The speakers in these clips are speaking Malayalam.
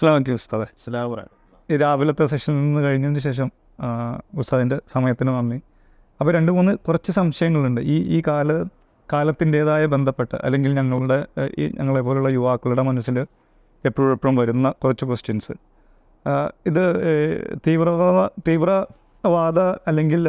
അസ്ലാമലൈക്കും ഉസ്താദെ. ഈ രാവിലത്തെ സെഷനിൽ നിന്ന് കഴിഞ്ഞതിന് ശേഷം ഉസ്താദിന്റെ സമയത്തിന് നന്ദി. അപ്പോൾ രണ്ട് മൂന്ന് കുറച്ച് സംശയങ്ങളുണ്ട്. ഈ ഈ കാല കാലത്തിന്റേതായ ബന്ധപ്പെട്ട് അല്ലെങ്കിൽ ഞങ്ങളുടെ ഈ ഞങ്ങളെ പോലുള്ള യുവാക്കളുടെ മനസ്സിൽ എപ്പോഴും എപ്പോഴും വരുന്ന കുറച്ച് ക്വസ്റ്റ്യൻസ് ഇത് തീവ്രവാദ തീവ്രവാദ അല്ലെങ്കിൽ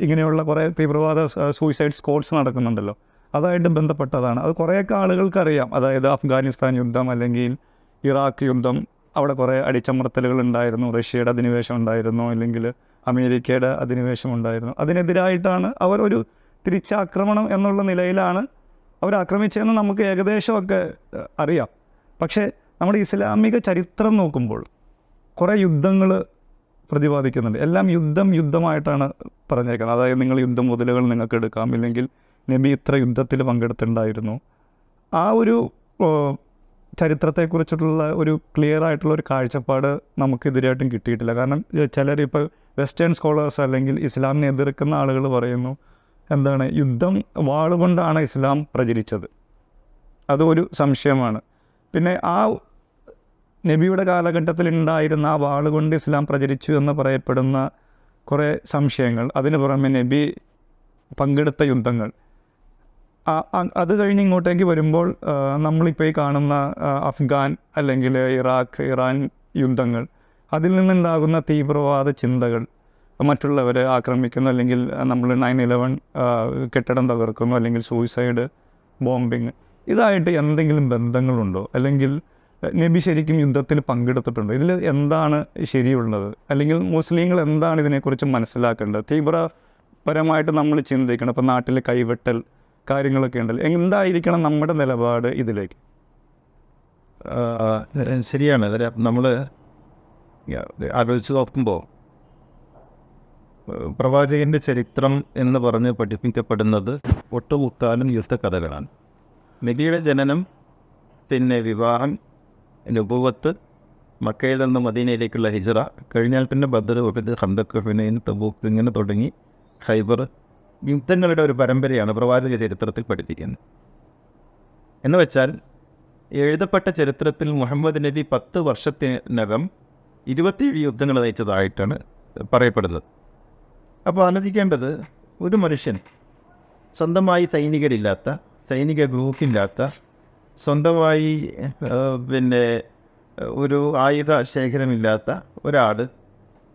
ഇങ്ങനെയുള്ള കുറേ തീവ്രവാദ സൂയിസൈഡ് സ്കോഡ്സ് നടക്കുന്നുണ്ടല്ലോ. അതായിട്ട് ബന്ധപ്പെട്ടതാണ്. അത് കുറേയൊക്കെ ആളുകൾക്കറിയാം അതായത് അഫ്ഗാനിസ്ഥാൻ യുദ്ധം അല്ലെങ്കിൽ ഇറാഖ് യുദ്ധം അവിടെ കുറേ അടിച്ചമർത്തലുകൾ ഉണ്ടായിരുന്നു. റഷ്യയുടെ അധിനിവേശം ഉണ്ടായിരുന്നു. അല്ലെങ്കിൽ അമേരിക്കയുടെ അധിനിവേശം ഉണ്ടായിരുന്നു. അതിനെതിരായിട്ടാണ് അവർ ഒരു തിരിച്ചാക്രമണം എന്നുള്ള നിലയിലാണ് അവർ ആക്രമിച്ചതെന്ന് നമുക്ക് ഏകദേശമൊക്കെ അറിയാം. പക്ഷേ നമ്മുടെ ഇസ്ലാമിക ചരിത്രം നോക്കുമ്പോൾ കുറേ യുദ്ധങ്ങൾ പ്രതിപാദിക്കുന്നുണ്ട്. എല്ലാം യുദ്ധം യുദ്ധമായിട്ടാണ് പറഞ്ഞേക്കുന്നത്. അതായത് നിങ്ങൾ യുദ്ധം മുതലുകൾ നിങ്ങൾക്ക് എടുക്കാം. ഇല്ലെങ്കിൽ നബി ഇത്ര യുദ്ധത്തിൽ പങ്കെടുത്തിട്ടുണ്ടായിരുന്നു. ആ ഒരു ചരിത്രത്തെക്കുറിച്ചിട്ടുള്ള ഒരു ക്ലിയർ ആയിട്ടുള്ള ഒരു കാഴ്ചപ്പാട് നമുക്ക് ഇതുവരെയായിട്ടും കിട്ടിയിട്ടില്ല. കാരണം ചിലർ ഇപ്പോൾ വെസ്റ്റേൺ സ്കോളേഴ്സ് അല്ലെങ്കിൽ ഇസ്ലാമിനെ എതിർക്കുന്ന ആളുകൾ പറയുന്നു എന്താണ് യുദ്ധം വാളുകൊണ്ടാണ് ഇസ്ലാം പ്രചരിച്ചത്. അതൊരു സംശയമാണ്. പിന്നെ ആ നബിയുടെ കാലഘട്ടത്തിൽ ഉണ്ടായിരുന്ന ആ വാളുകൊണ്ട് ഇസ്ലാം പ്രചരിച്ചു എന്ന് പറയപ്പെടുന്ന കുറേ സംശയങ്ങൾ. അതിന് പുറമെ നബി പങ്കെടുത്ത യുദ്ധങ്ങൾ. അത് കഴിഞ്ഞ് ഇങ്ങോട്ടേക്ക് വരുമ്പോൾ നമ്മളിപ്പോൾ ഈ കാണുന്ന അഫ്ഗാൻ അല്ലെങ്കിൽ ഇറാഖ് ഇറാൻ യുദ്ധങ്ങൾ അതിൽ നിന്നുണ്ടാകുന്ന തീവ്രവാദ ചിന്തകൾ മറ്റുള്ളവരെ ആക്രമിക്കുന്നു അല്ലെങ്കിൽ നമ്മൾ നയൻ ഇലവൻ കെട്ടിടം തകർക്കുന്നു അല്ലെങ്കിൽ സൂയിസൈഡ് ബോംബിങ് ഇതായിട്ട് എന്തെങ്കിലും ബന്ധങ്ങളുണ്ടോ? അല്ലെങ്കിൽ നബി ശരിക്കും യുദ്ധത്തിൽ പങ്കെടുത്തിട്ടുണ്ടോ? ഇതിൽ എന്താണ് ശരിയുള്ളത്? അല്ലെങ്കിൽ മുസ്ലിങ്ങൾ എന്താണ് ഇതിനെക്കുറിച്ച് മനസ്സിലാക്കേണ്ടത്? തീവ്രപരമായിട്ട് നമ്മൾ ചിന്തിക്കണം. ഇപ്പോൾ നാട്ടിൽ കൈവെട്ടൽ കാര്യങ്ങളൊക്കെ ഉണ്ടല്ലോ. എന്തായിരിക്കണം നമ്മുടെ നിലപാട് ഇതിലേക്ക്? ശരിയാണ്. നമ്മൾ ആലോചിച്ച് നോക്കുമ്പോൾ പ്രവാചകന്റെ ചരിത്രം എന്ന് പറഞ്ഞ് പഠിപ്പിക്കപ്പെടുന്നത് ഒട്ടുമുക്കാലും യുദ്ധകഥകളാണ് നബിയുടെ ജനനം പിന്നെ വിവാഹം നുപുവത്ത് മക്കയിൽ നിന്ന് മദീനയിലേക്കുള്ള ഹിജറ കഴിഞ്ഞാൽ പിന്നെ ബദർ ഹന്തക്ക് ഹുനൈൻ തബൂക്ക് ഇങ്ങനെ തുടങ്ങി ഹൈബർ യുദ്ധങ്ങളുടെ ഒരു പരമ്പരയാണ് പ്രവാചക ചരിത്രത്തിൽ പഠിപ്പിക്കുന്നത് എന്ന് വെച്ചാൽ എഴുതപ്പെട്ട ചരിത്രത്തിൽ മുഹമ്മദ് നബി പത്ത് വർഷത്തിനകം ഇരുപത്തിയേഴ് യുദ്ധങ്ങൾ നയിച്ചതായിട്ടാണ് പറയപ്പെടുന്നത്. അപ്പോൾ ആലോചിക്കേണ്ടത് ഒരു മനുഷ്യൻ സ്വന്തമായി സൈനികരില്ലാത്ത സൈനിക ഗ്രൂപ്പില്ലാത്ത സ്വന്തമായി പിന്നെ ഒരു ആയുധ ശേഖരമില്ലാത്ത ഒരാൾ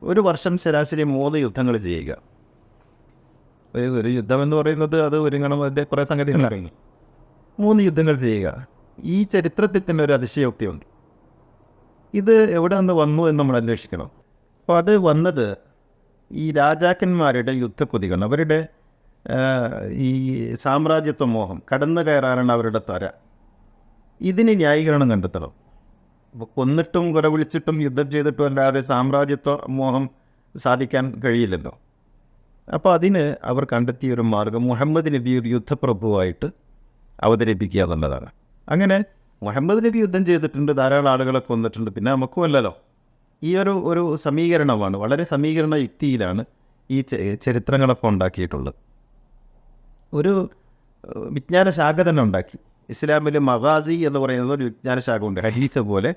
ഒരു വർഷം ശരാശരി മൂന്ന് യുദ്ധങ്ങൾ ചെയ്യുക. ഒരു യുദ്ധം എന്ന് പറയുന്നത് അത് ഒരുങ്ങണം അതിന്റെ കുറേ സംഗതികൾ ഇറങ്ങി മൂന്ന് യുദ്ധങ്ങൾ ചെയ്യുക. ഈ ചരിത്രത്തിൽ തന്നെ ഒരു അതിശയോക്തിയുണ്ട്. ഇത് എവിടെ നിന്ന് വന്നു എന്ന് നമ്മൾ അന്വേഷിക്കണം. അപ്പോൾ അത് വന്നത് ഈ രാജാക്കന്മാരുടെ യുദ്ധക്കൊതികൾ അവരുടെ ഈ സാമ്രാജ്യത്വ മോഹം കടന്നു കയറാനാണ് അവരുടെ തര ഇതിന് ന്യായീകരണം കണ്ടെത്തണം. അപ്പോൾ കൊന്നിട്ടും കുര വിളിച്ചിട്ടും യുദ്ധം ചെയ്തിട്ടും അല്ലാതെ സാമ്രാജ്യത്വ മോഹം സാധിക്കാൻ കഴിയില്ലല്ലോ. അപ്പോൾ അതിന് അവർ കണ്ടെത്തിയ ഒരു മാർഗം മുഹമ്മദ് നബി ഒരു യുദ്ധപ്രഭുവായിട്ട് അവതരിപ്പിക്കുക എന്നുള്ളതാണ്. അങ്ങനെ മുഹമ്മദ് നബി യുദ്ധം ചെയ്തിട്ടുണ്ട് ധാരാളം ആളുകളെ കൊന്നിട്ടുണ്ട് പിന്നെ നമുക്കും അല്ലല്ലോ ഈ ഒരു ഒരു സമീകരണമാണ് വളരെ സമീകരണ യുക്തിയിലാണ് ഈ ചരിത്രങ്ങളൊക്കെ ഉണ്ടാക്കിയിട്ടുള്ളത്. ഒരു വിജ്ഞാന ശാഖ തന്നെ ഉണ്ടാക്കി. ഇസ്ലാമിൽ മഗാസി എന്ന് പറയുന്നത് ഒരു വിജ്ഞാന ശാഖ ഉണ്ട്. ഹരീസ പോലെ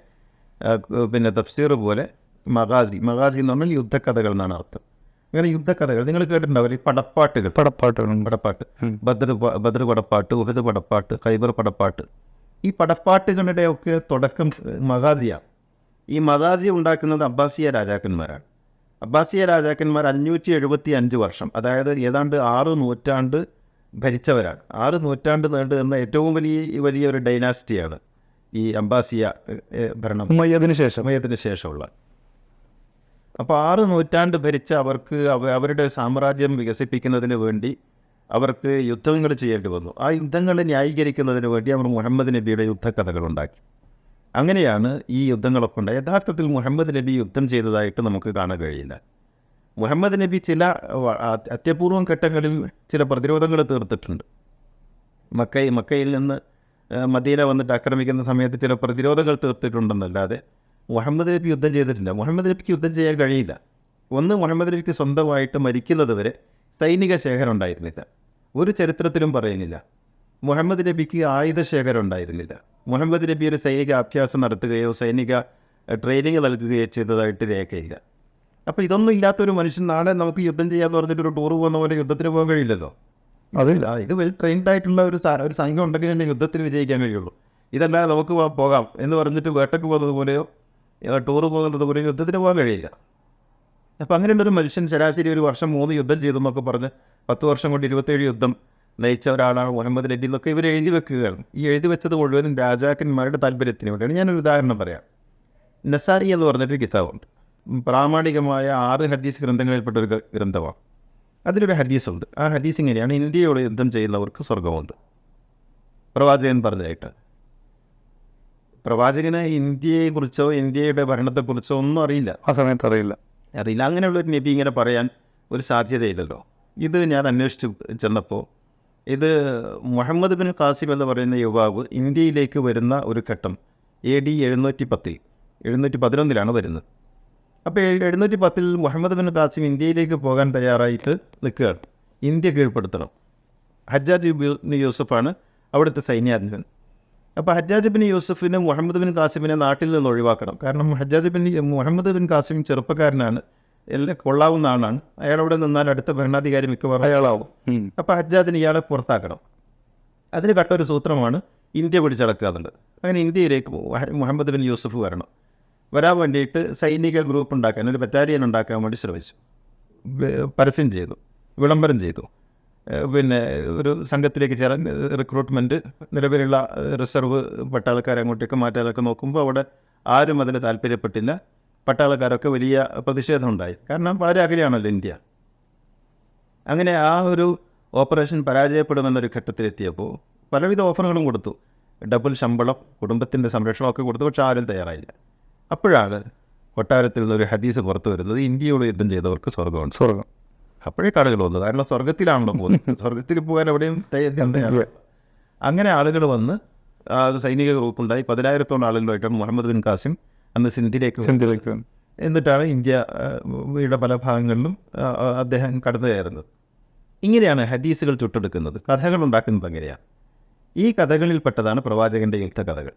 പിന്നെ തഫ്സീർ പോലെ മഗാസി. മഗാസി എന്ന് പറഞ്ഞാൽ യുദ്ധക്കഥകൾ എന്നാണ് അർത്ഥം. അങ്ങനെ യുദ്ധക്കഥകൾ. നിങ്ങൾ കേട്ടിട്ടുണ്ടാവില്ല? ഈ പടപ്പാട്ടുകൾ. പടപ്പാട്ടുകൾ. പടപ്പാട്ട്. ബദർ ബദർ പടപ്പാട്ട് ഉഹദ് പടപ്പാട്ട് ഖൈബർ പടപ്പാട്ട്. ഈ പടപ്പാട്ടുകളുടെ ഒക്കെ തുടക്കം മഗാസിയാണ് ഈ മഗാസി ഉണ്ടാക്കുന്നത് അബ്ബാസിയ രാജാക്കന്മാരാണ്. അബ്ബാസിയ രാജാക്കന്മാർ അഞ്ഞൂറ്റി എഴുപത്തി അഞ്ച് വർഷം അതായത് ഏതാണ്ട് ആറ് നൂറ്റാണ്ട് ഭരിച്ചവരാണ്. ആറ് നൂറ്റാണ്ട് നീണ്ടു നിന്ന ഏറ്റവും വലിയ വലിയൊരു ഡൈനാസ്റ്റിയാണ് ഈ അബ്ബാസിയ ഏഹ്, ഭരണം. ഉമയ്യദിന് ശേഷം. സമയത്തിന് ശേഷമുള്ള. അപ്പോൾ ആറ് നൂറ്റാണ്ട് ഭരിച്ച അവർക്ക് അവ- അവരുടെ സാമ്രാജ്യം വികസിപ്പിക്കുന്നതിന് വേണ്ടി അവർക്ക് യുദ്ധങ്ങൾ ചെയ്യേണ്ടി വന്നു. ആ യുദ്ധങ്ങൾ ന്യായീകരിക്കുന്നതിന് വേണ്ടി അവർ മുഹമ്മദ് നബിയുടെ യുദ്ധക്കഥകൾ ഉണ്ടാക്കി. അങ്ങനെയാണ് ഈ യുദ്ധങ്ങളൊക്കെ ഉണ്ടായത്. യഥാർത്ഥത്തിൽ മുഹമ്മദ് നബി യുദ്ധം ചെയ്തതായിട്ട് നമുക്ക് കാണാൻ കഴിയില്ല. മുഹമ്മദ് നബി ചില അത്യപൂർവം ഘട്ടങ്ങളിൽ ചില പ്രതിരോധങ്ങൾ തീർത്തിട്ടുണ്ട്. മക്കൈ മക്കയിൽ നിന്ന് മദീന വന്നിട്ട് ആക്രമിക്കുന്ന സമയത്ത് ചില പ്രതിരോധങ്ങൾ തീർത്തിട്ടുണ്ടെന്നല്ലാതെ മുഹമ്മദ് നബി യുദ്ധം ചെയ്തിട്ടില്ല. മുഹമ്മദ് നബിക്ക് യുദ്ധം ചെയ്യാൻ കഴിയില്ല. ഒന്ന് മുഹമ്മദ് നബിക്ക് സ്വന്തമായിട്ട് മരിക്കുന്നത് വരെ സൈനിക ശേഖരം ഉണ്ടായിരുന്നില്ല. ഒരു ചരിത്രത്തിലും പറയുന്നില്ല. മുഹമ്മദ് നബിക്ക് ആയുധ ശേഖരം ഉണ്ടായിരുന്നില്ല. മുഹമ്മദ് നബി ഒരു സൈനിക അഭ്യാസം നടത്തുകയോ സൈനിക ട്രെയിനിങ് നൽകുകയോ ചെയ്തതായിട്ട് രേഖയില്ല. അപ്പോൾ ഇതൊന്നും ഇല്ലാത്തൊരു മനുഷ്യൻ നാളെ നമുക്ക് യുദ്ധം ചെയ്യാന്ന് പറഞ്ഞിട്ട് ഒരു ടൂർ പോകുന്ന പോലെ യുദ്ധത്തിന് പോകാൻ കഴിയില്ലല്ലോ? അതില്ല ഇത് വെൽ ട്രെയിൻഡ് ആയിട്ടുള്ള ഒരു ഒരു സംഘം ഉണ്ടെങ്കിൽ തന്നെ യുദ്ധത്തിന് വിജയിക്കാൻ കഴിയുള്ളൂ. ഇതല്ലാതെ നമുക്ക് പോകാം എന്ന് പറഞ്ഞിട്ട് വേട്ടയ്ക്ക് പോകുന്നത് പോലെയോ ടൂർ പോകുന്നത് ഒരു യുദ്ധത്തിന് പോകാൻ കഴിയില്ല. അപ്പം അങ്ങനെയുള്ളൊരു മനുഷ്യൻ ശരാശരി ഒരു വർഷം മൂന്ന് യുദ്ധം ചെയ്തു എന്നൊക്കെ പറഞ്ഞ് പത്ത് വർഷം കൊണ്ട് ഇരുപത്തേഴ് യുദ്ധം നയിച്ച ഒരാളാണ് മുഹമ്മദ് നബി എന്നൊക്കെ ഇവർ എഴുതി വെക്കുകയാണ്. ഈ എഴുതി വെച്ചത് മുഴുവനും രാജാക്കന്മാരുടെ താല്പര്യത്തിന് വേണ്ടിയാണ്. ഞാനൊരു ഉദാഹരണം പറയാം. നസാരി എന്ന് പറഞ്ഞിട്ട് കിതാബുണ്ട്. പ്രാമാണികമായ ആറ് ഹദീസ് ഗ്രന്ഥങ്ങളിൽപ്പെട്ട ഒരു ഗ്ര- ഗ്രന്ഥമാണ്. അതിലൊരു ഹദീസുണ്ട്. ആ ഹദീസ് ഇങ്ങനെയാണ്. ഇന്ത്യയോട് യുദ്ധം ചെയ്യുന്നവർക്ക് സ്വർഗമുണ്ട് പ്രവാചകൻ പറഞ്ഞതായിട്ട് പ്രവാചകന് ഇന്ത്യയെക്കുറിച്ചോ ഇന്ത്യയുടെ ഭരണത്തെക്കുറിച്ചോ ഒന്നും അറിയില്ല. ആ സമയത്ത് അറിയില്ല. അറിയില്ല. അങ്ങനെയുള്ള ഒരു നബി ഇങ്ങനെ പറയാൻ ഒരു സാധ്യതയില്ലല്ലോ. ഇത് ഞാൻ അന്വേഷിച്ച് ചെന്നപ്പോൾ ഇത് മുഹമ്മദ് ബിൻ ഖാസിം എന്ന് പറയുന്ന യുവാവ് ഇന്ത്യയിലേക്ക് വരുന്ന ഒരു ഘട്ടം എ ഡി എഴുന്നൂറ്റി പത്തിൽ എഴുന്നൂറ്റി പതിനൊന്നിലാണ് വരുന്നത്. അപ്പോൾ എഴുന്നൂറ്റി പത്തിൽ മുഹമ്മദ് ബിൻ കാസിം ഇന്ത്യയിലേക്ക് പോകാൻ തയ്യാറായിട്ട് നിൽക്കുകയാണ്. ഇന്ത്യ കീഴ്പ്പെടുത്തണം. ഹജ്ജാജ് യൂസഫാണ് അവിടുത്തെ സൈന്യാധിപൻ. അപ്പോൾ ഹജ്ജാജ് ബിൻ യൂസഫിനെ മുഹമ്മദ് ബിൻ കാസിമിനെ നാട്ടിൽ നിന്ന് ഒഴിവാക്കണം. കാരണം Hajjaj bin Muhammad bin Qasim ചെറുപ്പക്കാരനാണ്. എല്ലാം കൊള്ളാവുന്ന ആളാണ്. അയാളവിടെ നിന്നാൽ അടുത്ത ഭരണാധികാരി മിക്കവാറും അയാളാവും. അപ്പോൾ ഹജ്ജാജിന് ഇയാളെ പുറത്താക്കണം. അതിന് കട്ടൊരു സൂത്രമാണ് ഇന്ത്യ പിടിച്ചടക്കുക എന്നുള്ളത്. അങ്ങനെ ഇന്ത്യയിലേക്ക് മുഹമ്മദ് ബിൻ യൂസഫ് വരണം. വരാൻ വേണ്ടിയിട്ട് സൈനിക ഗ്രൂപ്പ് ഉണ്ടാക്കാൻ ഒരു ബറ്റാലിയൻ ഉണ്ടാക്കാൻ വേണ്ടി ശ്രമിച്ചു. പരസ്യം ചെയ്തു. വിളംബരം ചെയ്തു. പിന്നെ ഒരു സംഘത്തിലേക്ക് ചേരാൻ റിക്രൂട്ട്മെന്റ് നിലവിലുള്ള റിസർവ് പട്ടാളക്കാരെ അങ്ങോട്ടേക്ക് മാറ്റാതൊക്കെ നോക്കുമ്പോൾ അവിടെ ആരും അതിന് താല്പര്യപ്പെട്ടില്ല. പട്ടാളക്കാരൊക്കെ വലിയ പ്രതിഷേധം ഉണ്ടായി കാരണം വളരെ അകലെയാണല്ലോ ഇന്ത്യ. അങ്ങനെ ആ ഒരു ഓപ്പറേഷൻ പരാജയപ്പെടുമെന്നൊരു ഘട്ടത്തിലെത്തിയപ്പോൾ പലവിധ ഓഫറുകളും കൊടുത്തു. ഡബിൾ ശമ്പളം കുടുംബത്തിന്റെ സംരക്ഷണമൊക്കെ കൊടുത്തു പക്ഷെ ആരും തയ്യാറായില്ല. അപ്പോഴാണ് കൊട്ടാരത്തിൽ നിന്നൊരു ഹദീസ് പുറത്തു വരുന്നത്. ഇന്ത്യയോട് യുദ്ധം ചെയ്തവർക്ക് സ്വർഗമാണ് സ്വർഗം അപ്പോഴേ കടകൾ വന്നു കാരണം സ്വർഗത്തിലാണല്ലോ പോകുന്നത്. സ്വർഗത്തിൽ പോകാൻ എവിടെയും തയ്യ- തയ്യാറല്ല. അങ്ങനെ ആളുകൾ വന്ന് സൈനിക ഗ്രൂപ്പുണ്ടായി പതിനായിരത്തോളം ആളുകളുമായിട്ടാണ് മുഹമ്മദ് ബിൻ കാസിം അന്ന് സിന്ധിലേക്ക്. എന്നിട്ടാണ് ഇന്ത്യയുടെ പല ഭാഗങ്ങളിലും അദ്ദേഹം കടന്നു കയറുന്നത് ഇങ്ങനെയാണ് ഹദീസുകൾ ചുട്ടെടുക്കുന്നത് കഥകൾ ഉണ്ടാക്കുന്നത് അങ്ങനെയാണ്. ഈ കഥകളിൽപ്പെട്ടതാണ് പ്രവാചകന്റെ യുദ്ധ കഥകൾ.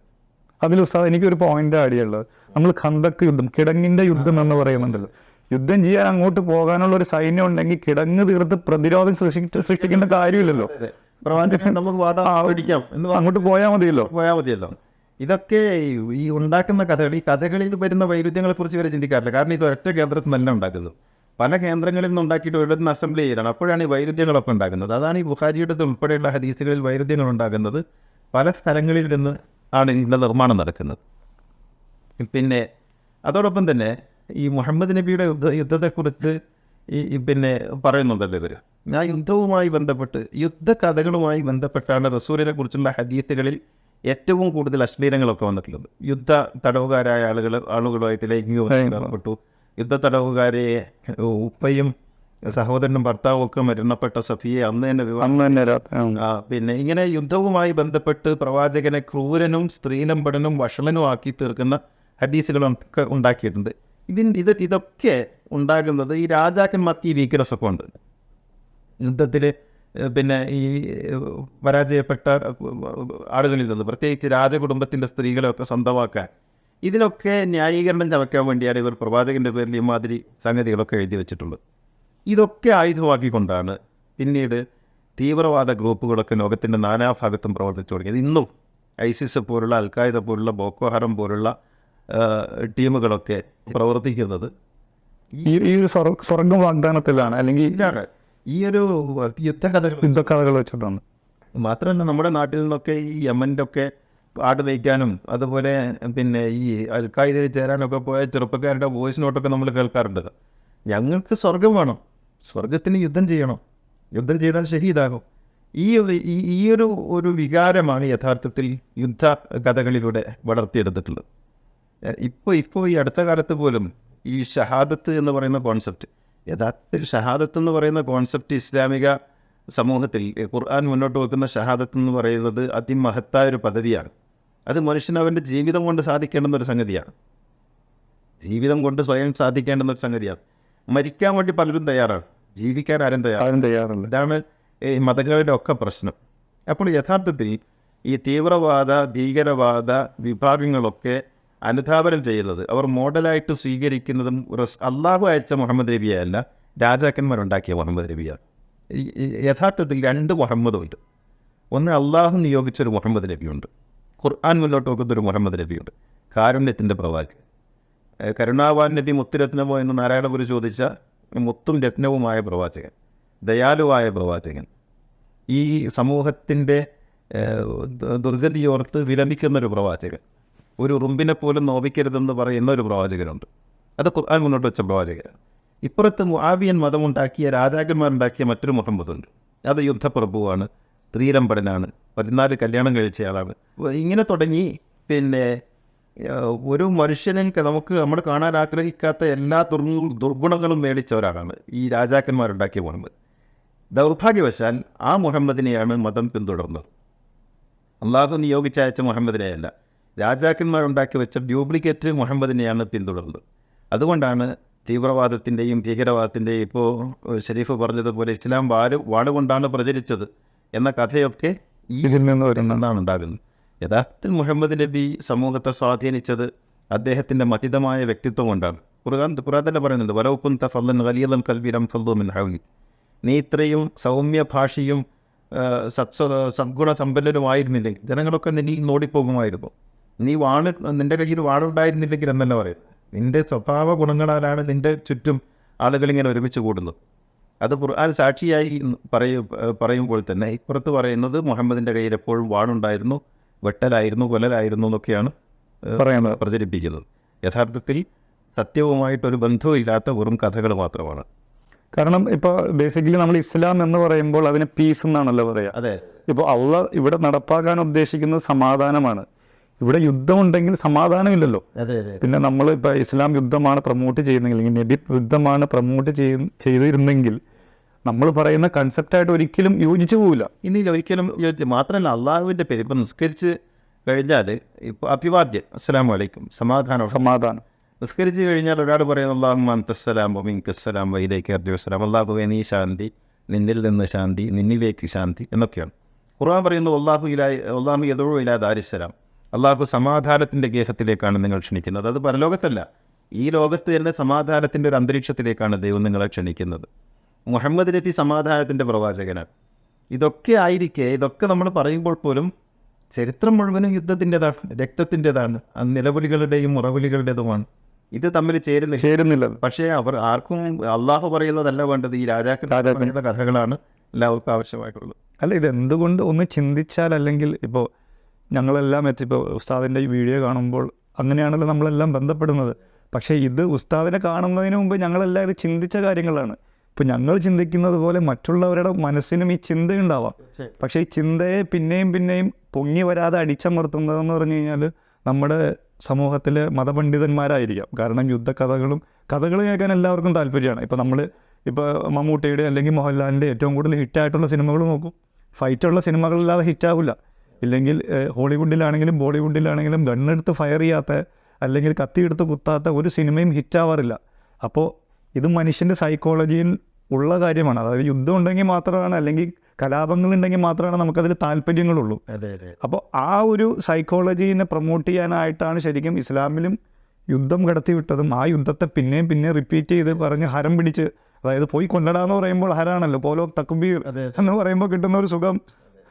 അതിൽ ഉസ്താദ് എനിക്കൊരു പോയിന്റ് ആടിയുള്ളത് നമ്മൾ ഖന്തക്ക് യുദ്ധം കിടങ്ങിന്റെ യുദ്ധം എന്ന് പറയുന്നുണ്ടല്ലോ. യുദ്ധം ചെയ്യാൻ അങ്ങോട്ട് പോകാനുള്ള ഒരു സൈന്യം ഉണ്ടെങ്കിൽ കിടങ്ങ് തീർത്ത് പ്രതിരോധം സൃഷ്ടി സൃഷ്ടിക്കേണ്ട കാര്യമില്ലല്ലോ. നമുക്ക് പിടിക്കാം എന്ന് അങ്ങോട്ട് പോയാൽ മതിയല്ലോ. പോയാൽ മതിയല്ലോ. ഇതൊക്കെ ഈ- ഉണ്ടാക്കുന്ന കഥകൾ ഈ കഥകളിൽ വരുന്ന വൈരുദ്ധ്യങ്ങളെ കുറിച്ച് വരെ ചിന്തിക്കാറില്ല. കാരണം ഇത് ഒറ്റ കേന്ദ്രത്തിൽ തന്നെ ഉണ്ടാക്കുന്നത്. പല കേന്ദ്രങ്ങളിൽ നിന്ന് ഉണ്ടാക്കിയിട്ട് ഒരിടത്ത് നിന്ന് അസംബ്ലി ചെയ്യലാണ്. അപ്പോഴാണ് ഈ വൈരുദ്ധ്യങ്ങളൊക്കെ ഉണ്ടാകുന്നത് അതാണ് ഈ ബുഹാജിയുടെ ഉൾപ്പെടെയുള്ള ഹദീസുകളിൽ വൈരുദ്ധ്യങ്ങൾ ഉണ്ടാകുന്നത് പല സ്ഥലങ്ങളിൽ നിന്ന് ആണ് ഇതിന്റെ നിർമ്മാണം നടക്കുന്നത്. പിന്നെ അതോടൊപ്പം തന്നെ ഈ മുഹമ്മദ് നബിയുടെ യുദ്ധ യുദ്ധത്തെക്കുറിച്ച് ഈ പിന്നെ പറയുന്നുണ്ടല്ലോ ഇവർ ഞാൻ യുദ്ധവുമായി ബന്ധപ്പെട്ട് യുദ്ധ കഥകളുമായി ബന്ധപ്പെട്ടാണ് റസൂലിനെ കുറിച്ചുള്ള ഹദീത്തുകളിൽ ഏറ്റവും കൂടുതൽ അശ്ലീലങ്ങളൊക്കെ വന്നിട്ടുള്ളത്. യുദ്ധ തടവുകാരായ ആളുകൾ ആളുകളുമായിട്ട് ലൈംഗികപ്പെട്ടു യുദ്ധ തടവുകാരെ ഉപ്പയും സഹോദരനും ഭർത്താവും ഒക്കെ മരണപ്പെട്ട സഫിയെ അന്ന് തന്നെ വിവാഹം പിന്നെ ഇങ്ങനെ യുദ്ധവുമായി ബന്ധപ്പെട്ട് പ്രവാചകനെ ക്രൂരനും സ്ത്രീനമ്പടനും വഷളനും ആക്കി തീർക്കുന്ന ഹദീസുകളൊക്കെ ഉണ്ടാക്കിയിട്ടുണ്ട്. ഇതിന് ഇത് ഇതൊക്കെ ഉണ്ടാകുന്നത് ഈ രാജാക്കന്മാർക്ക് ഈ വീക്ക്നെസ് ഒക്കെ ഉണ്ട് യുദ്ധത്തിൽ പിന്നെ ഈ പരാജയപ്പെട്ട ആളുകളിൽ നിന്ന് പ്രത്യേകിച്ച് രാജകുടുംബത്തിന്റെ സ്ത്രീകളെയൊക്കെ സ്വന്തമാക്കാൻ ഇതിനൊക്കെ ന്യായീകരണം ചമയ്ക്കാൻ വേണ്ടിയാണ് ഇവർ പ്രവാചകന്റെ പേരിൽ ഇമാതിരി സംഗതികളൊക്കെ എഴുതി വെച്ചിട്ടുള്ളത്. ഇതൊക്കെ ആയുധമാക്കിക്കൊണ്ടാണ് പിന്നീട് തീവ്രവാദ ഗ്രൂപ്പുകളൊക്കെ ലോകത്തിന്റെ നാനാഭാഗത്തും പ്രവർത്തിച്ചു തുടങ്ങിയത്. ഇന്നും ഐസിസ് പോലുള്ള അൽഖായുധ പോലുള്ള ബോക്കോഹരം പോലുള്ള ടീമുകളൊക്കെ പ്രവർത്തിക്കുന്നത്. ഈ ഈ ഒരു സ്വർഗ- വാഗ്ദാനത്തിലാണ് അല്ലെങ്കിൽ ഈ ഒരു യുദ്ധകഥകൾ യുദ്ധകഥകൾ വെച്ചിട്ടാണ് മാത്രമല്ല നമ്മുടെ നാട്ടിൽ നിന്നൊക്കെ ഈ യമന്റെ ഒക്കെ പാട്ട് നയിക്കാനും അതുപോലെ പിന്നെ ഈ അൽക്കായുധയിൽ ചേരാനൊക്കെ പോയ ചെറുപ്പക്കാരുടെ വോയിസ് നോട്ടൊക്കെ നമ്മൾ കേൾക്കാറുണ്ട്. ഞങ്ങൾക്ക് സ്വർഗം വേണം. സ്വർഗത്തിന് യുദ്ധം ചെയ്യണം. യുദ്ധം ചെയ്താൽ ഷഹീദാകും ഈ ഈ ഒരു ഒരു വികാരമാണ് യഥാർത്ഥത്തിൽ യുദ്ധ കഥകളിലൂടെ വളർത്തിയെടുത്തിട്ടുള്ളത്. ഇപ്പോൾ ഇപ്പോൾ ഈ അടുത്ത കാലത്ത് പോലും ഈ ഷഹാദത്ത് എന്ന് പറയുന്ന കോൺസെപ്റ്റ് യഥാർത്ഥത്തിൽ ഷഹാദത്ത് എന്ന് പറയുന്ന കോൺസെപ്റ്റ് ഇസ്ലാമിക സമൂഹത്തിൽ ഖുർആൻ മുന്നോട്ട് വെക്കുന്ന ഷഹാദത്ത് എന്ന് പറയുന്നത് അതിമഹത്തായ ഒരു പദവിയാണ് അത് മനുഷ്യൻ അവന്റെ ജീവിതം കൊണ്ട് സാധിക്കേണ്ടുന്ന ഒരു സംഗതിയാണ്. ജീവിതം കൊണ്ട് സ്വയം സാധിക്കേണ്ടുന്ന ഒരു സംഗതിയാണ്. മരിക്കാൻ വേണ്ടി പലരും തയ്യാറാണ്. ജീവിക്കാൻ ആരും തയ്യാറും തയ്യാറല്ല. ഇതാണ് ഈ മതങ്ങളുടെ ഒക്കെ പ്രശ്നം. അപ്പോൾ യഥാർത്ഥത്തിൽ ഈ തീവ്രവാദ ഭീകരവാദ വിഭാഗങ്ങളൊക്കെ അനുധാപനം ചെയ്യുന്നത്. അവർ മോഡലായിട്ട് സ്വീകരിക്കുന്നതും റസ് അള്ളാഹു അയച്ച മുഹമ്മദ് നബിയല്ല രാജാക്കന്മാരുണ്ടാക്കിയ മുഹമ്മദ് നബിയാണ്. യഥാർത്ഥത്തിൽ രണ്ട് മുഹമ്മദുണ്ട്. ഒന്ന് അള്ളാഹു നിയോഗിച്ചൊരു മുഹമ്മദ് നബിയുണ്ട്. ഖുർആൻ മുന്നോട്ട് വെക്കുന്നൊരു മുഹമ്മദ് നബിയുണ്ട്. കാരുണ്യത്തിന്റെ പ്രവാചകൻ. കരുണാവാൻ നബി മുത്തുരത്നമോ എന്ന് നാരായണഗുരു ചോദിച്ച മുത്തും രത്നവുമായ പ്രവാചകൻ ദയാലുവായ പ്രവാചകൻ ഈ സമൂഹത്തിന്റെ ദുർഗതിയോർത്ത് വിരമിക്കുന്നൊരു പ്രവാചകൻ ഒരു ഉറുമ്പിനെ പോലും നോവിക്കരുതെന്ന് പറയുന്ന ഒരു പ്രവാചകനുണ്ട്. അത് ഖുർആൻ മുന്നോട്ട് വെച്ച പ്രവാചകരാണ് ഇപ്പുറത്ത് മുആവിയൻ മതമുണ്ടാക്കിയ രാജാക്കന്മാരുണ്ടാക്കിയ മറ്റൊരു മുഹമ്മദുണ്ട്. അത് യുദ്ധപ്രഭുവാണ് സ്ത്രീരമ്പടനാണ് പതിനാല് കല്യാണം കഴിച്ചയാളാണ്. ഇങ്ങനെ തുടങ്ങി പിന്നെ ഒരു മനുഷ്യനെ നമുക്ക് നമ്മൾ കാണാൻ ആഗ്രഹിക്കാത്ത എല്ലാ ദുർ ദുർഗുണങ്ങളും മേടിച്ച ഒരാളാണ് ഈ രാജാക്കന്മാരുണ്ടാക്കിയ മുഹമ്മദ്. ദൗർഭാഗ്യവശാൽ ആ മുഹമ്മദിനെയാണ് മതം പിന്തുടർന്നത്. അള്ളാഹു നിയോഗിച്ചയച്ച മുഹമ്മദിനെയല്ല. രാജാക്കന്മാരുണ്ടാക്കി വെച്ച ഡ്യൂപ്ലിക്കേറ്റ് മുഹമ്മദിനെയാണ് പിന്തുടർന്നത്. അതുകൊണ്ടാണ് തീവ്രവാദത്തിന്റെയും ഭീകരവാദത്തിന്റെയും ഇപ്പോൾ ഷെരീഫ് പറഞ്ഞതുപോലെ ഇസ്ലാം വാൽ വാളുകൊണ്ടാണ് പ്രചരിച്ചത് എന്ന കഥയൊക്കെ ഈ ഇതിൽ നിന്ന് വരുന്ന എന്നാണ് ഉണ്ടാകുന്നത്. യഥാർത്ഥത്തിൽ മുഹമ്മദ് നബി സമൂഹത്തെ സ്വാധീനിച്ചത് അദ്ദേഹത്തിന്റെ മതിതമായ വ്യക്തിത്വം കൊണ്ടാണ്. ഖുർആൻ ഖുർആൻ തന്നെ പറയുന്നുണ്ട് വലൗക്കുൻ തഫല്ലൻ ഖലീലൻ കൽബിരം ഫല്ലു മിൻ ഹൗലി. നീ ഇത്രയും സൗമ്യ ഭാഷയും സത്സ സദ്ഗുണ സമ്പന്നരുമായിരുന്നില്ലെങ്കിൽ ജനങ്ങളൊക്കെ നീ നോടിപ്പോകുമായിരുന്നു നീ വാൾ നിന്റെ കയ്യിൽ വാളുണ്ടായിരുന്നില്ലെങ്കിൽ എന്നല്ല പറയുന്നത്? നിന്റെ സ്വഭാവ ഗുണങ്ങളാലാണ് നിന്റെ ചുറ്റും ആളുകളിങ്ങനെ ഒരുമിച്ച് കൂടുന്നത്. അത് ഖുർആൻ സാക്ഷിയായി പറയും പറയുമ്പോൾ തന്നെ ഇപ്പുറത്ത് പറയുന്നത് മുഹമ്മദിന്റെ കയ്യിൽ എപ്പോഴും വാളുണ്ടായിരുന്നു വെട്ടലായിരുന്നു കൊലലായിരുന്നു എന്നൊക്കെയാണ് പറയാൻ പറയുന്നത്. പ്രചരിപ്പിക്കുന്നത്. യഥാർത്ഥത്തിൽ സത്യവുമായിട്ടൊരു ബന്ധവുമില്ലാത്ത വെറും കഥകൾ മാത്രമാണ്. കാരണം ഇപ്പോൾ ബേസിക്കലി നമ്മൾ ഇസ്ലാം എന്ന് പറയുമ്പോൾ അതിന് പീസ് എന്നാണല്ലോ പറയുക അതെ. ഇപ്പോൾ അള്ള ഇവിടെ നടപ്പാക്കാൻ ഉദ്ദേശിക്കുന്നത് സമാധാനമാണ്. ഇവിടെ യുദ്ധമുണ്ടെങ്കിൽ സമാധാനമില്ലല്ലോ. അതെ അതെ പിന്നെ നമ്മൾ ഇപ്പോൾ ഇസ്ലാം യുദ്ധമാണ് പ്രൊമോട്ട് ചെയ്യുന്നെങ്കിൽ നബി യുദ്ധമാണ് പ്രൊമോട്ട് ചെയ്യ ചെയ്തിരുന്നെങ്കിൽ നമ്മൾ പറയുന്ന കൺസെപ്റ്റായിട്ട് ഒരിക്കലും യോജിച്ചു പോവില്ല. ഇനി ഒരിക്കലും യോജിച്ച് മാത്രമല്ല അള്ളാഹുവിന്റെ പേര് ഇപ്പം നിസ്കരിച്ച് കഴിഞ്ഞാൽ ഇപ്പോൾ അഭിവാദ്യം അസ്സലാം വലൈക്കും സമാധാനം. സമാധാനം. നിസ്കരിച്ച് കഴിഞ്ഞാൽ ഒരാൾ പറയുന്ന അള്ളാഹു അന്തസ്സലാം മിങ്കസ്സലാം വൈലേക്ക് അർജുസലാം അള്ളാഹുവെ നീ ശാന്തി നിന്നിൽ നിന്ന് ശാന്തി നിന്നിലേക്ക് ശാന്തി എന്നൊക്കെയാണ്. ഖുർആൻ പറയുന്നത് അള്ളാഹു ഇലാ അള്ളാഹു യദോ ഇലാ ദാരിസലാം അള്ളാഹു സമാധാനത്തിന്റെ ഗേഹത്തിലേക്കാണ് നിങ്ങൾ ക്ഷണിക്കുന്നത്. അത് പരലോകത്തല്ല. ഈ ലോകത്ത് തന്നെ സമാധാനത്തിന്റെ ഒരു അന്തരീക്ഷത്തിലേക്കാണ് ദൈവം നിങ്ങളെ ക്ഷണിക്കുന്നത്. മുഹമ്മദ് നബി സമാധാനത്തിന്റെ പ്രവാചകനാണ്. ഇതൊക്കെ ആയിരിക്കെ ഇതൊക്കെ നമ്മൾ പറയുമ്പോൾ പോലും ചരിത്രം മുഴുവനും യുദ്ധത്തിന്റെതാണ് രക്തത്തിന്റെതാണ് നിലവിളികളുടെയും മുറവിളികളുടേതുമാണ് ഇത് തമ്മിൽ ചേരുന്നില്ല. ചേരുന്നില്ല. പക്ഷേ അവർ ആർക്കും അള്ളാഹു പറയുന്നതല്ല വേണ്ടത്. ഈ രാജാക്കൾ പറയുന്ന കഥകളാണ് എല്ലാവർക്കും ആവശ്യമായിട്ടുള്ളത്. അല്ല ഇത് എന്തുകൊണ്ട് ഒന്ന് ചിന്തിച്ചാൽ അല്ലെങ്കിൽ ഇപ്പോൾ ഞങ്ങളെല്ലാം എത്തി ഇപ്പോൾ ഉസ്താദിന്റെ ഈ വീഡിയോ കാണുമ്പോൾ അങ്ങനെയാണല്ലോ നമ്മളെല്ലാം ബന്ധപ്പെടുന്നത്. പക്ഷേ ഇത് ഉസ്താദിനെ കാണുന്നതിന് മുമ്പ് ഞങ്ങളെല്ലാം ഇത് ചിന്തിച്ച കാര്യങ്ങളാണ്. ഇപ്പോൾ ഞങ്ങൾ ചിന്തിക്കുന്നത് പോലെ മറ്റുള്ളവരുടെ മനസ്സിനും ഈ ചിന്തയുണ്ടാവാം. പക്ഷേ ഈ ചിന്തയെ പിന്നെയും പിന്നെയും പൊങ്ങി വരാതെ അടിച്ചമർത്തുന്നതെന്ന് പറഞ്ഞു കഴിഞ്ഞാൽ നമ്മുടെ സമൂഹത്തിലെ മതപണ്ഡിതന്മാരായിരിക്കാം. കാരണം യുദ്ധകഥകളും കഥകൾ കേൾക്കാൻ എല്ലാവർക്കും താല്പര്യമാണ്. ഇപ്പോൾ നമ്മൾ ഇപ്പോൾ മമ്മൂട്ടിയുടെ അല്ലെങ്കിൽ മോഹൻലാലിന്റെ ഏറ്റവും കൂടുതൽ ഹിറ്റായിട്ടുള്ള സിനിമകൾ നോക്കും. ഫൈറ്റുള്ള സിനിമകളില്ലാതെ ഹിറ്റാവില്ല ഇല്ലെങ്കിൽ ഹോളിവുഡിലാണെങ്കിലും ബോളിവുഡിലാണെങ്കിലും ഗണ്ണെടുത്ത് ഫയർ ചെയ്യാത്ത അല്ലെങ്കിൽ കത്തിയെടുത്ത് കുത്താത്ത ഒരു സിനിമയും ഹിറ്റാവാറില്ല അപ്പോൾ ഇത് മനുഷ്യന്റെ സൈക്കോളജിയിൽ ഉള്ള കാര്യമാണ്. അതായത് യുദ്ധം ഉണ്ടെങ്കിൽ മാത്രമാണ് അല്ലെങ്കിൽ കലാപങ്ങൾ കലാപങ്ങളുണ്ടെങ്കിൽ മാത്രമാണ് നമുക്കതിൽ താല്പര്യങ്ങളുള്ളൂ. അതെ അതെ. അപ്പോൾ ആ ഒരു സൈക്കോളജീനെ പ്രൊമോട്ട് ചെയ്യാനായിട്ടാണ് ശരിക്കും ഇസ്ലാമിലും യുദ്ധം കടത്തിവിട്ടതും ആ യുദ്ധത്തെ പിന്നെയും പിന്നെ റിപ്പീറ്റ് ചെയ്ത് പറഞ്ഞ് ഹരം പിടിച്ച് അതായത് പോയി കൊല്ലടാന്ന് പറയുമ്പോൾ ഹരാണല്ലോ. പോലോ തക്കുമ്പി അതെ. എന്ന് പറയുമ്പോൾ കിട്ടുന്ന ഒരു സുഖം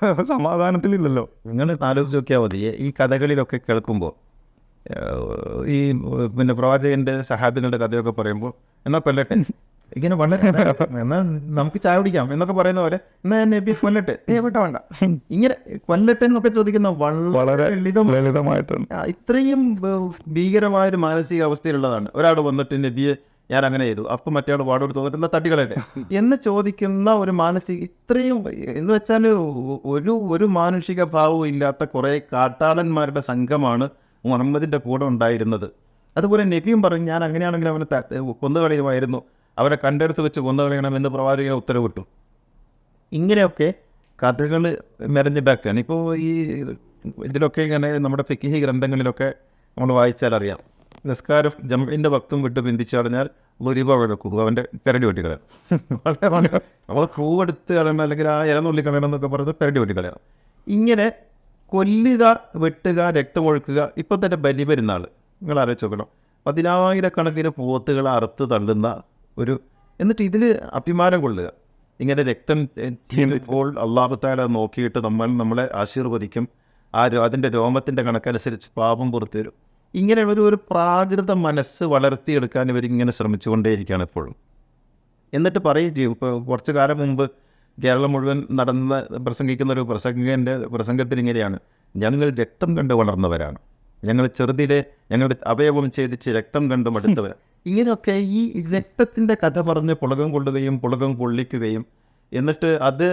സമാധാനത്തിലില്ലല്ലോ. നിങ്ങൾ ആലോചിച്ച് നോക്കിയാൽ മതി. ഈ കഥകളിലൊക്കെ കേൾക്കുമ്പോൾ ഈ പിന്നെ പ്രവാചകന്റെ സഹാബികളുടെ കഥയൊക്കെ പറയുമ്പോൾ എന്നാൽ കൊല്ലട്ടെ? ഇങ്ങനെ വളരെ എന്നാൽ നമുക്ക് ചായ കുടിക്കാം എന്നൊക്കെ പറയുന്ന പോലെ എന്നാ നബി കൊല്ലട്ടെ? ഏവട്ട വേണ്ട ഇങ്ങനെ കൊല്ലട്ടെ എന്നൊക്കെ ചോദിക്കുന്ന വളരെ വളരെ ലളിതമായിട്ടാണ് ഇത്രയും ഭീകരമായ ഒരു മാനസിക അവസ്ഥയിലുള്ളതാണ് ഒരാൾ വന്നിട്ട് നബിയെ ഞാൻ അങ്ങനെ ചെയ്തു. അപ്പം മറ്റേ ആൾ വാടോട് തോന്നിട്ട് എന്താ എന്ന് ചോദിക്കുന്ന ഒരു മാനസിക ഇത്രയും എന്ന് വെച്ചാൽ ഒരു ഒരു മാനുഷിക ഭാവവും ഇല്ലാത്ത കുറേ കാട്ടാളന്മാരുടെ സംഘമാണ് മുഹമ്മദിന്റെ കൂടെ ഉണ്ടായിരുന്നത്. അതുപോലെ നബിയും പറഞ്ഞു ഞാൻ അങ്ങനെയാണെങ്കിൽ അവനെ കൊന്നുകളയുമായിരുന്നു. അവരെ കണ്ടെടുത്ത് വെച്ച് കൊന്നുകളയണമെന്ന് പ്രവാചകൻ ഉത്തരവിട്ടു. ഇങ്ങനെയൊക്കെ കഥകൾ മെരഞ്ഞിട്ടാക്കുകയാണ് ഇപ്പോൾ ഈ ഇതിലൊക്കെ ഇങ്ങനെ നമ്മുടെ ഫിക്കിഹി ഗ്രന്ഥങ്ങളിലൊക്കെ നമ്മൾ വായിച്ചാൽ അറിയാം നിസ്കാരം ജമ്മിന്റെ ഭക്തം വിട്ട് പിന്തിച്ചു ഒരുപ വഴക്കും അവന്റെ തെരണ്ടി വെട്ടിക്കളയാം വളരെ വളരെ നമ്മൾ പൂവെടുത്ത് കളയണം അല്ലെങ്കിൽ ആ ഇലനുള്ളി കളയണം എന്നൊക്കെ പറഞ്ഞ് വെട്ടി വെട്ടിക്കളയാം ഇങ്ങനെ കൊല്ലുക വെട്ടുക രക്തമൊഴുക്കുക ഇപ്പം തന്നെ ബലി പെരുന്നാൾ നിങ്ങൾ ആലോചിച്ച് നോക്കണം. പതിനായിരക്കണക്കിന് പൂത്തുകൾ അറുത്ത് തള്ളുന്ന ഒരു എന്നിട്ട് ഇതിൽ അഭിമാനം കൊള്ളുക. ഇങ്ങനെ രക്തം ഇപ്പോൾ അള്ളാഹുത്താല നോക്കിയിട്ട് നമ്മൾ നമ്മളെ ആശീർവദിക്കും. ആ അതിന്റെ രോമത്തിന്റെ കണക്കനുസരിച്ച് പാപം പുറത്തു വരും. ഇങ്ങനെ ഒരു ഒരു പ്രാകൃത മനസ്സ് വളർത്തിയെടുക്കാൻ ഇവരിങ്ങനെ ശ്രമിച്ചുകൊണ്ടേയിരിക്കുകയാണ് എപ്പോഴും. എന്നിട്ട് പറയുകയും ചെയ്യും. ഇപ്പോൾ കുറച്ച് കാലം മുമ്പ് കേരളം മുഴുവൻ നടന്ന പ്രസംഗിക്കുന്ന ഒരു പ്രസംഗന്റെ പ്രസംഗത്തിൽ ഇങ്ങനെയാണ്. ഞങ്ങൾ രക്തം കണ്ട് വളർന്നവരാണ്. ഞങ്ങൾ ചെറുതിലെ ഞങ്ങളുടെ അവയവം ഛേദിച്ച് രക്തം കണ്ട് മടുത്തവർ ഇങ്ങനെയൊക്കെ ഈ രക്തത്തിന്റെ കഥ പറഞ്ഞ് പുളകം കൊള്ളുകയും പുളകം കൊള്ളിക്കുകയും എന്നിട്ട് അത്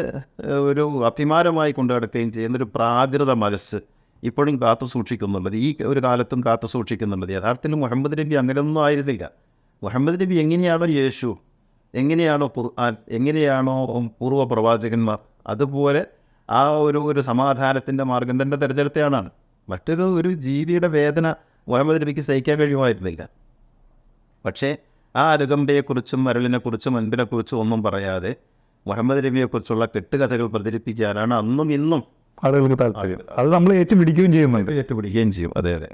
ഒരു അഭിമാനമായി കൊണ്ടു നടക്കുകയും ചെയ്യുന്നൊരു പ്രാകൃത മനസ്സ് ഇപ്പോഴും കാത്തു സൂക്ഷിക്കുന്നുള്ളത് ഈ ഒരു കാലത്തും കാത്തു സൂക്ഷിക്കുന്നുള്ളത് യഥാർത്ഥത്തിൽ മുഹമ്മദ് നബി അങ്ങനെയൊന്നും ആയിരുന്നില്ല. മുഹമ്മദ് നബി എങ്ങനെയാണോ യേശു എങ്ങനെയാണോ ഖുർആൻ എങ്ങനെയാണോ പൂർവ പ്രവാചകന്മാർ അതുപോലെ ആ ഒരു ഒരു സമാധാനത്തിന്റെ മാർഗം തന്നെ തിരഞ്ഞെടുത്തയാളാണ്. മറ്റൊരു ഒരു ജീവിയുടെ വേദന മുഹമ്മദ് നബിക്ക് സഹിക്കാൻ കഴിയുമായിരുന്നില്ല. പക്ഷേ ആ അനുകമ്പയെക്കുറിച്ചും മരളിനെക്കുറിച്ചും അൻപിനെക്കുറിച്ചും ഒന്നും പറയാതെ മുഹമ്മദ് നബിയെക്കുറിച്ചുള്ള കെട്ടുകഥകൾ പ്രചരിപ്പിക്കാനാണ് അന്നും ഇന്നും ആളുകൾക്ക് താല്പര്യം. അത്. നമ്മൾ ഏറ്റുപിടിക്കുകയും ചെയ്യുന്നുണ്ട് ഏറ്റുപിടിക്കുകയും ചെയ്യും. അതെ അതെ.